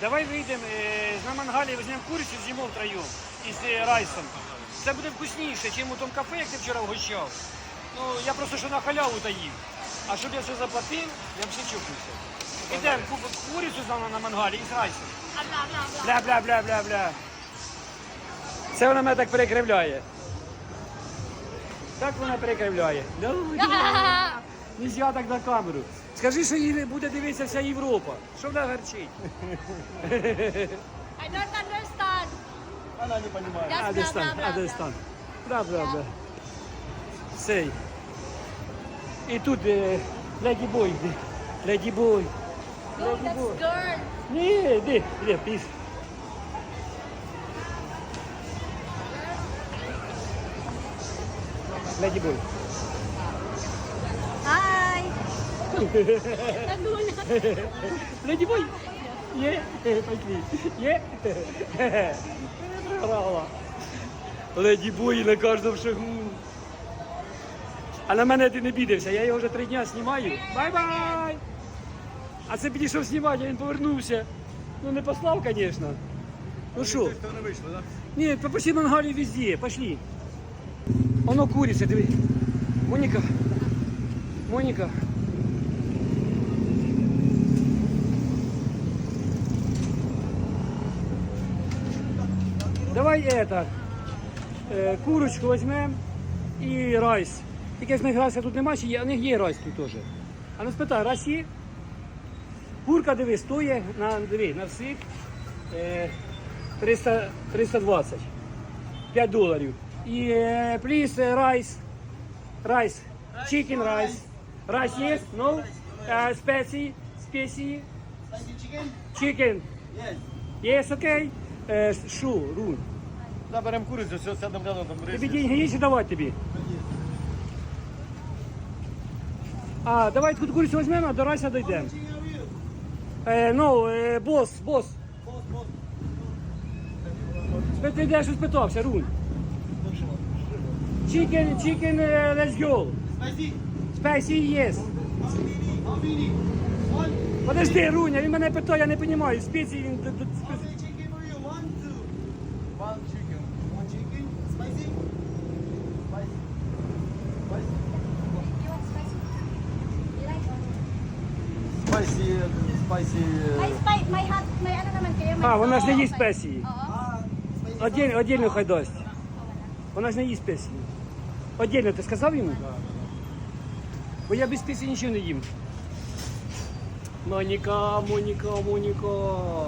Давай вийдемо е, на мангалі, візьмемо курицю, з'їмо втроєм із е, райсом. Це буде вкусніше, ніж у тому кафе, як ти вчора вгощав. Ну, я просто що на халяву та їв. А щоб я все заплатив, я б ще чухнувся. Ідемо ку- курицю з нами на мангалі із райсом. Бля-бля-бля-бля-бля. Це вона мене так перекривляє. Так вона перекривляє. Ну, Нельзя так на камеру. Скажи, що її буде дивитися вся Європа. Що вона гарчить? I don't understand. Она не blah, Адестан, Адестан. Бля, бля. Сей. І тут е, леді бой. йди. Леді бой. No, that's. Ні, іди, іди, піс. Леді бой. Леді бой. Є, пошли. Є. Програла. Леді бой на кожному шагу. А на мене ти не бідився, я його вже три дня знімаю. Бай-бай! А це підійшов знімати, а він повернувся. Ну не послав, звісно. Ну що? Ні, попроси мангалі везде, пошли. Оно куриця, диви. Моніка. Моніка. Давай это, е, курочку візьмемо і райс. Тільки з них райса тут нема, чи є, а в них є райс тут теж. А ну спитай, райс є? Курка, диви, стоїть на, диви, на всіх. Е, 300, 320. 5 доларів. І е, please е, rice. Rice. Chicken rice. Rice yes? No? Uh, spicy? Spicy? Spicy chicken? Е, Що, Рун? Да, берем курицу, все, сядем рядом, там. Тобі деньги є чи давати тобі? А, давай тут курицю візьмемо, а до райса дійдемо. Е, ну, е, бос, бос. Спи- Ти де щось питався, Рун? Chicken, chicken, е, let's go. Spicy. Spicy, yes. How many? How many? One. Подожди, Руня, він мене питає, я не розумію. Спеції він тут How спец- many chicken for you? One, two. One chicken. One chicken. Spicy. Spicy. Spicy. You want spicy? You like Spicy, spicy. May spice, may hot, may ano naman kayo? May А, вона ж не їсть спеції. Oo. Отдельно, отдельно хай дасть. Вона ж не їсть спеції. Отдельно, ти сказав йому? Бо я без спеції нічого не їм. Моніка, Моніка, Моніка.